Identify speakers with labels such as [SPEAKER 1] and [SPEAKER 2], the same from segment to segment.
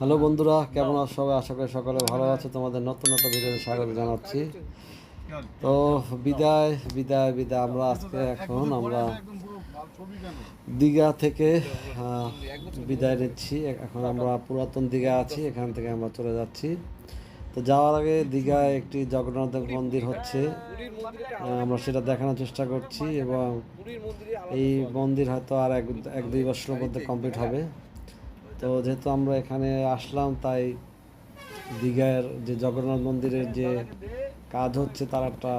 [SPEAKER 1] Hello বন্ধুরা, কেমন আছো সবাই? আশা করি সকলে ভালো আছে। তোমাদের নতুন একটা ভিডিওতে স্বাগত জানাচ্ছি। তো বিদায় বিদায় বিদায়। আমরা আজকে এখন আমরা দীঘা থেকে বিদায় নিচ্ছি। এখন আমরা পুরাতন দীঘা আছি, এখান থেকে আমরা চলে যাচ্ছি। তো যাওয়ার আগে দীঘায় একটি জগন্নাথ মন্দির হচ্ছে আমরা সেটা দেখানোর চেষ্টা করছি এবং এই মন্দির হয়তো আর এক এক দুই বছরের মধ্যে কমপ্লিট হবে। তো যেহেতু আমরা এখানে আসলাম, তাই দীঘার যে জগন্নাথ মন্দিরের যে কাজ হচ্ছে, তার একটা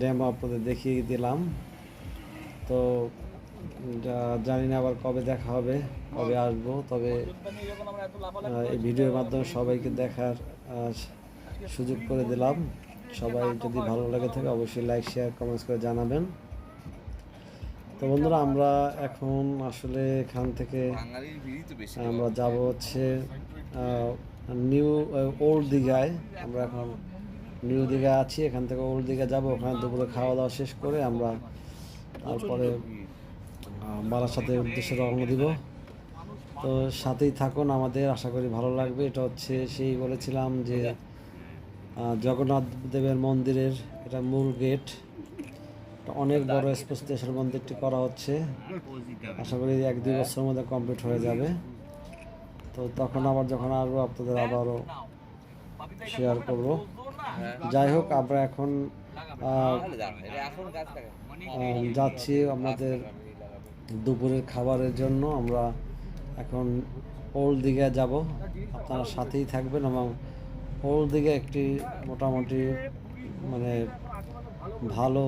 [SPEAKER 1] ড্যাম আপনাদের দেখিয়ে দিলাম। তো জানি না আবার কবে দেখা হবে, কবে আসব, তবে এই ভিডিওর মাধ্যমে সবাইকে দেখার সুযোগ করে দিলাম। সবাই যদি ভালো লাগে থাকে, অবশ্যই লাইক শেয়ার কমেন্টস করে জানাবেন। তো বন্ধুরা আমরা এখন আসলে এখান থেকে আমরা যাব হচ্ছে নিউ ওল্ড দীঘায়। আমরা এখন নিউ দীঘা আছি এখান থেকে ওল্ড দীঘা যাব। ওখানে দুপুরে খাওয়া দাওয়া শেষ করে আমরা তারপরে আহ, বারাসাতের উদ্দেশ্যে রওনা দিব। তো সাথেই থাকুন আমাদের আশা করি ভালো লাগবে। এটা হচ্ছে সেই বলেছিলাম যে জগন্নাথ দেবের মন্দিরের এটা মূল গেট। অনেক বড় স্পেশাল মন্দিরটি করা হচ্ছে। আশা করি এক দুই বছরের মধ্যে কমপ্লিট হয়ে যাবে। তো তখন আবার যখন আসব, আপনাদের আবারও শেয়ার করব। যাই হোক, আমরা এখন যাচ্ছি আমাদের দুপুরের খাবারের জন্য। আমরা এখন ওল্ড দীঘা যাব। আপনারা সাথেই থাকবেন এবং ওল্ড দীঘা একটি মোটামুটি মানে ভালো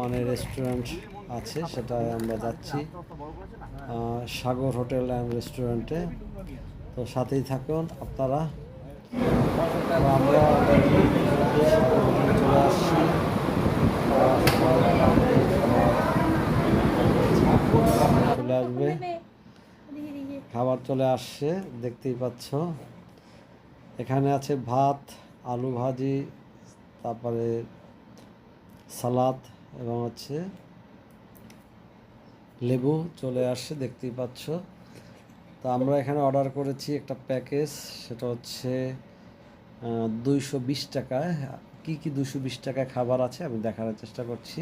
[SPEAKER 1] মানে রেস্টুরেন্ট আছে, সেটায় আমরা যাচ্ছি। সাগর হোটেল অ্যান্ড রেস্টুরেন্টে তো সাথেই থাকুন আপনারা। আমরা চলে আসছি। চলে আসবে খাবার চলে আসছে, দেখতেই পাচ্ছ। এখানে আছে ভাত, আলু ভাজি, তারপরে সালাদ এবং হচ্ছে লেবু চলে আসছে দেখতেই পাচ্ছ। তো আমরা এখানে অর্ডার করেছি একটা প্যাকেজ সেটা হচ্ছে দুইশো বিশ টাকায় কী কী দুশো বিশ টাকায় খাবার আছে আমি দেখানোর চেষ্টা করছি।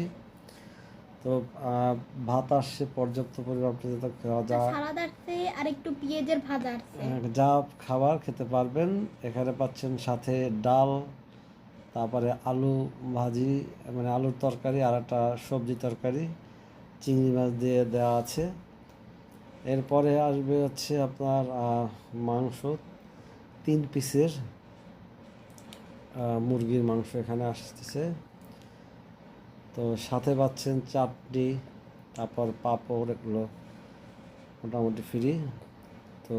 [SPEAKER 1] তো ভাত আসছে পর্যাপ্ত পরিমাণ পর্যন্ত খাওয়া যা
[SPEAKER 2] সালাদ আসছে আর একটু পেঁয়াজের ভাজা আসছে।
[SPEAKER 1] যা খাবার খেতে পারবেন। এখানে পাচ্ছেন সাথে ডাল তারপরে আলু ভাজি মানে আলুর তরকারি আর একটা সবজি তরকারি, চিংড়ি মাছ দিয়ে দেওয়া আছে। এরপরে আসবে হচ্ছে আপনার মাংস, তিন পিসের মুরগির মাংস এখানে আসতেছে। তো সাথে পাচ্ছেন চাটনি, তারপর পাঁপড় এগুলো মোটামুটি ফ্রি তো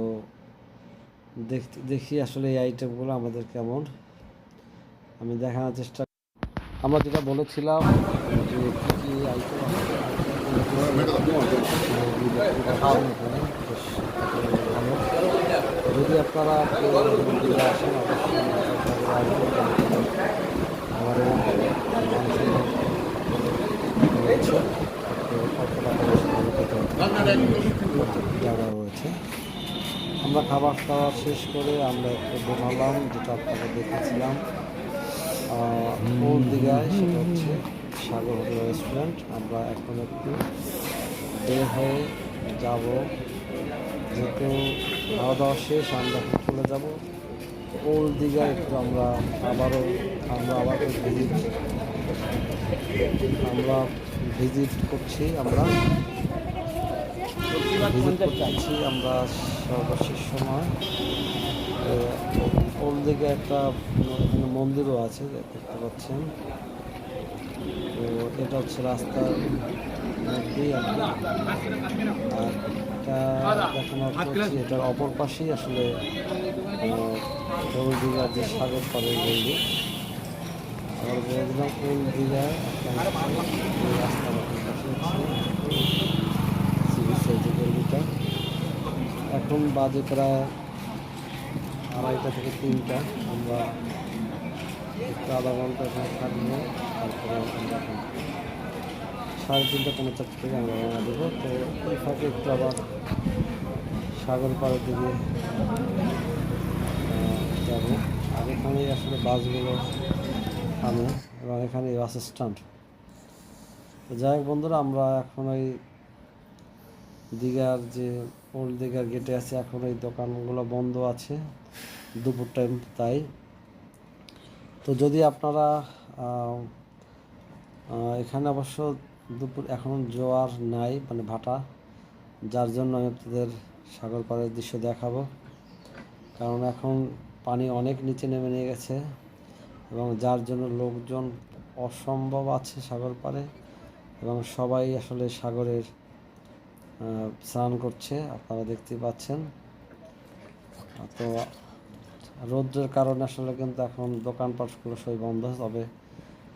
[SPEAKER 1] দেখি আসলে এই আইটেমগুলো আমাদের কেমন। আমি দেখানোর চেষ্টা আমরা যেটা বলেছিলাম, যে কী কী যদি আপনারা আসেন জায়গা রয়েছে আমরা খাবার খাওয়া শেষ করে আমরা একটু বেরোলাম যেটা আপনাকে দেখেছিলাম কোন দীঘায় সেটা হচ্ছে সাগর হোটেল রেস্টুরেন্ট আমরা এখন একটু বের হয়ে যাব। যেহেতু খাওয়া দাওয়া শেষ, আমরা চলে যাব। ওল্ড দীঘা একটু আমরা আবারও, আমরা আবার ভিজিট আমরা ভিজিট করছি আমরা। করতেছি আমরা সর্বশেষ সময় ওল দিকে একটা এখানে মন্দিরও আছে, দেখতে পাচ্ছেন। তো এটা হচ্ছে রাস্তার মধ্যেই আর এটা দেখানো হচ্ছে এটার অপর পাশেই আসলে দিঘার যে সাগর পাড়ের বলব আবার বলে দিলাম রাস্তার অপর পাশে হচ্ছে এখন বাজে প্রায় আড়াইটা থেকে তিনটা। আমরা একটু আধা ঘণ্টা এখানে থাকব, তারপরে এখন সাড়ে তিনটা পনেরো চারটে থেকে আমরা রওনা দেবো। তো এই ফাঁকে একটু আবার সাগর পাড়ের দিকে যাব। আর এখানেই আসলে বাসগুলো আনে এবং এখানে বাস স্ট্যান্ড। যাই হোক বন্ধুরা, আমরা এখন ওই দীঘার যে ওল্ড দীঘার গেটে আছে, এখন এই দোকানগুলো বন্ধ আছে, দুপুর টাইম তাই। তো যদি আপনারা এখানে অবশ্য দুপুর এখন জোয়ার নাই মানে ভাটা, যার জন্য আমি আপনাদের সাগর পাড়ের দৃশ্য দেখাবো। কারণ এখন পানি অনেক নিচে নেমে নিয়ে গেছে, এবং যার জন্য লোকজন অসম্ভব আছে সাগর পাড়ে, এবং সবাই আসলে সাগরের স্নান করছে, আপনারা দেখতেই পাচ্ছেন। তো রৌদ্রের কারণে আসলে কিন্তু এখন দোকানপাটগুলো সবই বন্ধ, তবে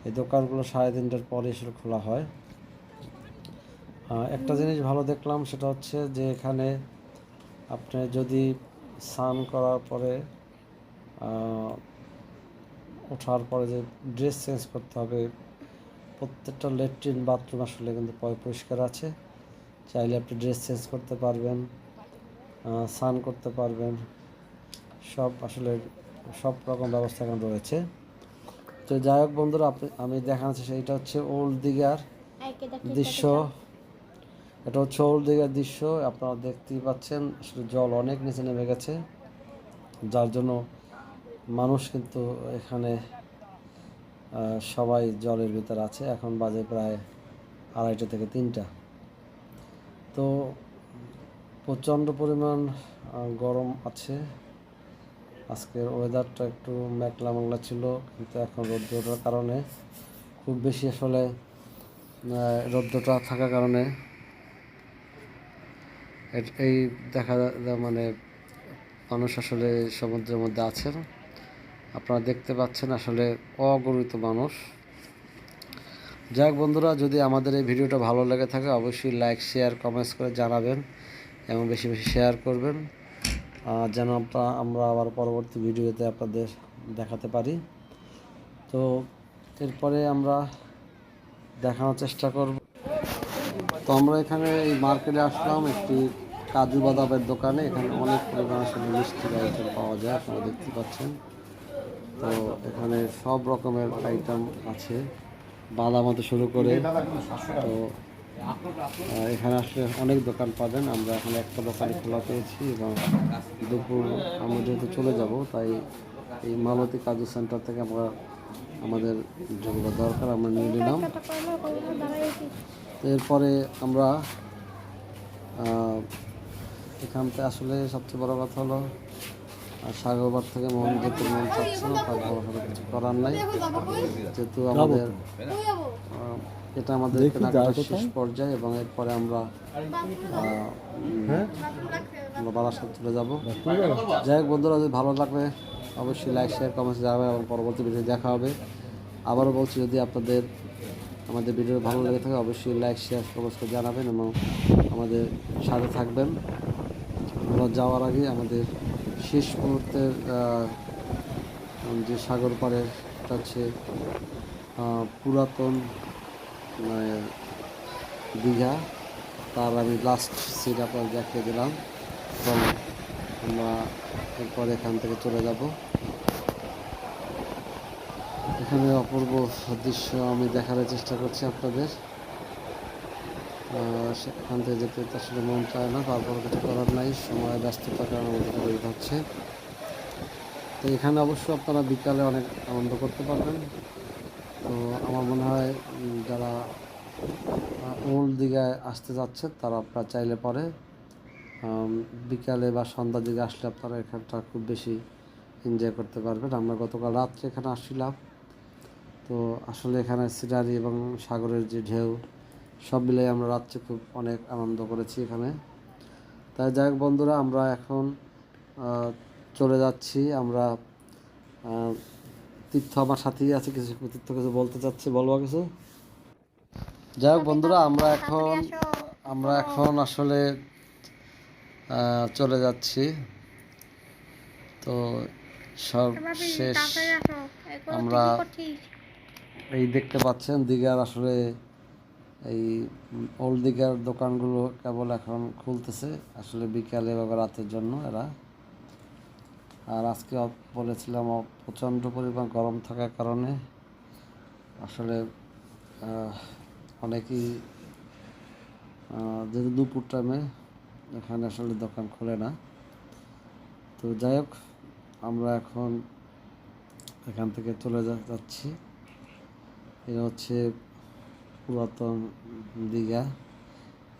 [SPEAKER 1] এই দোকানগুলো সাড়ে তিনটার পরে এসে খোলা হয়। একটা জিনিস ভালো দেখলাম, সেটা হচ্ছে যে এখানে আপনি যদি স্নান করার পরে ওঠার পরে যে ড্রেস চেঞ্জ করতে হবে, প্রত্যেকটা লেট্রিন বাথরুম আসলে কিন্তু পরিষ্কার আছে। চাইলে আপনি ড্রেস চেঞ্জ করতে পারবেন স্নান করতে পারবেন, সব আসলে সব রকম ব্যবস্থা এখানে রয়েছে। তো যাই হোক বন্ধুরা, আপনি, আমি দেখাচ্ছি সেইটা হচ্ছে ওল্ড দিঘার দৃশ্য। এটা হচ্ছে ওল্ড দিঘার দৃশ্য, আপনারা দেখতেই পাচ্ছেন, আসলে জল অনেক নিচে নেমে গেছে, যার জন্য মানুষ কিন্তু এখানে সবাই জলের ভিতর আছে। এখন বাজে প্রায় আড়াইটা থেকে তিনটা। তো প্রচণ্ড পরিমাণ গরম আছে। আজকের ওয়েদারটা একটু মেঘলা মেঘলা ছিল, কিন্তু এখন রৌদ্রটার কারণে খুব বেশি আসলে রৌদ্রটা থাকার কারণে এই দেখা মানে মানুষ আসলে সমুদ্রের মধ্যে আছেন। আপনারা দেখতে পাচ্ছেন আসলে অগণিত মানুষ। যাক বন্ধুরা, যদি আমাদের এই ভিডিওটা ভালো লেগে থাকে, অবশ্যই লাইক শেয়ার কমেন্টস করে জানাবেন এবং বেশি বেশি শেয়ার করবেন যেন আমরা আমরা আবার পরবর্তী ভিডিওতে আপনাদের দেখাতে পারি। তো এরপরে আমরা দেখানোর চেষ্টা করব। তো আমরা এখানে এই মার্কেটে আসলাম, একটি কাজু বাদামের দোকানে। এখানে অনেক পরিমাণ আসলে মিষ্টির আইটেম পাওয়া যায়, আপনারা দেখতে পাচ্ছেন। তো এখানে সব রকমের আইটেম আছে। বাদাম হতে শুরু করে। তো এখানে আসলে অনেক দোকান পাবেন। আমরা এখন একটা দোকানে খোলা পেয়েছি এবং দুপুর আমরা যেহেতু চলে যাব তাই এই মালতী কাজু সেন্টার থেকে আমরা আমাদের যেগুলো দরকার আমরা নিয়ে নিলাম। এরপরে আমরা এখানতে আসলে সবচেয়ে বড় কথা হলো আহ, সাগরবার থেকে মন যেতে মন চাচ্ছে না তার বড় কোনো কিছু করার নাই। যেহেতু আমাদের এটা আমাদের কেনাকাটার শেষ পর্যায়ে এবং এরপরে আমরা উম, বারাসাত চলে যাব। যাই হোক বন্ধুরা যদি ভালো লাগবে অবশ্যই লাইক শেয়ার কমেন্টস যাবে এবং পরবর্তী ভিডিও দেখা হবে। আবারও বলছি যদি আপনাদের আমাদের ভিডিও ভালো লেগে থাকে অবশ্যই লাইক শেয়ার কমেন্টস করে জানাবেন এবং আমাদের সাথে থাকবেন। আমরা যাওয়ার আগে আমাদের শেষ মুহূর্তের যে সাগর পাড়ের কাছে পুরাতন মানে দীঘা, তার আমি লাস্ট সিট আপনার দেখিয়ে দিলাম। এবং আমরা এরপর এখান থেকে চলে যাব। এখানে অপূর্ব দৃশ্য আমি দেখার চেষ্টা করছি আপনাদের। সেখান থেকে যেতে আসলে মন চায় না, তারপর কিছু করার নাই, সময় ব্যস্ততার কারণে আমাদের তৈরি হচ্ছে তো এখানে অবশ্য আপনারা বিকালে অনেক আনন্দ করতে পারবেন। তো আমার মনে হয় যারা ওল্ড দিঘায় আসতে যাচ্ছে, তারা আপনারা চাইলে পরে বিকালে বা সন্ধ্যার দিকে আসলে আপনারা এখানটা খুব বেশি এনজয় করতে পারবেন। আমরা গতকাল রাত্রে এখানে আসছিলাম। তো আসলে এখানে সিনারি এবং সাগরের যে ঢেউ সব মিলাই আমরা রাত্রে খুব অনেক আনন্দ করেছি এখানে। তাই যাই হোক বন্ধুরা আমরা এখন চলে যাচ্ছি। আমরা তীর্থ আমার সাথেই আছে কিছু তীর্থ কিছু বলতে চাচ্ছি। বলব কিছু? যাই হোক বন্ধুরা আমরা এখন আমরা এখন আসলে চলে যাচ্ছি। তো সব শেষ আমরা এই দেখতে পাচ্ছেন দীঘার আসলে এই ওল্ড দীঘার দোকানগুলো কেবল এখন খুলতেছে, আসলে বিকালে বা রাতের জন্য এরা। আর আজকে বলেছিলাম প্রচণ্ড পরিমাণ গরম থাকার কারণে আসলে অনেকেই যেহেতু দুপুর টাইমে এখানে আসলে দোকান খোলে না। তো যাই হোক, আমরা এখন এখান থেকে চলে যাচ্ছি। এটা হচ্ছে পুরাতন দীঘা।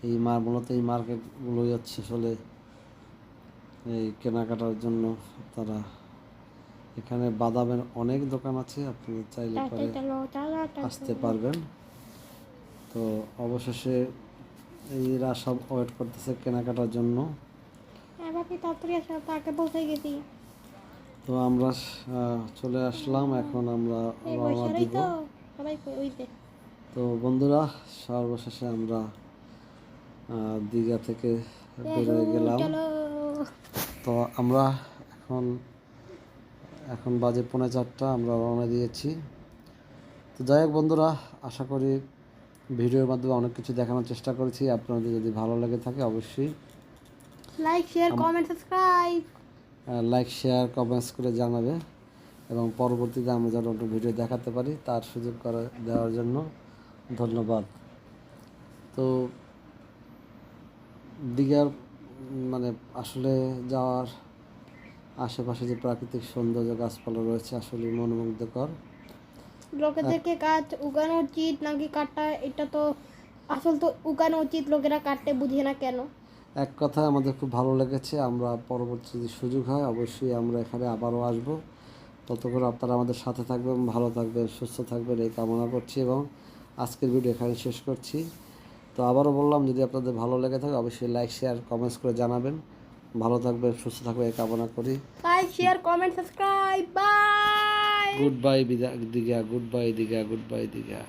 [SPEAKER 1] এই মার মূলত এই মার্কেটগুলোই হচ্ছে আসলে এই কেনাকাটার জন্য তারা এখানে বাদামের অনেক দোকান আছে আপনি চাইলে পরে আসতে পারবেন। তো অবশেষে এরা সব ওয়েট করতেছে কেনাকাটার জন্য।
[SPEAKER 2] হ্যাঁ
[SPEAKER 1] তো আমরা চলে আসলাম এখন আমরা রওনা দিব।
[SPEAKER 2] তো
[SPEAKER 1] বন্ধুরা সর্বশেষে আমরা দীঘা থেকে বেরোয় গেলাম। তো আমরা এখন এখন বাজে পৌনে চারটা আমরা রওনা দিয়েছি। তো যাই হোক বন্ধুরা আশা করি ভিডিওর মাধ্যমে অনেক কিছু দেখানোর চেষ্টা করেছি। আপনাদের যদি ভালো লেগে থাকে অবশ্যই
[SPEAKER 2] like share comment subscribe
[SPEAKER 1] like share comments করে জানাবে। এবং পরবর্তীতে আমরা যেন ভিডিও দেখাতে পারি তার সুযোগ করে দেওয়ার জন্য। ধন্যবাদ। তো দীঘার মানে আসলে যাওয়ার আশেপাশে যে প্রাকৃতিক সৌন্দর্য গাছপালা রয়েছে আসলে মনোমুগ্ধকর।
[SPEAKER 2] লোকেদেরকে কাজ উগানো উচিত নাকি কাটটা এটা তো আসল তো উগানো উচিত লোকেরা কাটতে বুঝে না কেন?
[SPEAKER 1] এক কথায় আমাদের খুব ভালো লেগেছে আমরা পরবর্তী যদি সুযোগ হয় অবশ্যই আমরা এখানে আবারও আসব। ততক্ষণ আপনারা আমাদের সাথে থাকবেন ভালো থাকবেন সুস্থ থাকবেন এই কামনা করছি এবং আজকের ভিডিও এখানে শেষ করছি। তো আবারও বললাম যদি আপনাদের ভালো লেগে থাকে অবশ্যই লাইক শেয়ার কমেন্টস করে জানাবেন। ভালো থাকবেন সুস্থ থাকবে এই কামনা করি।
[SPEAKER 2] Like share comment subscribe bye
[SPEAKER 1] good bye Digha good bye Digha good bye Digha.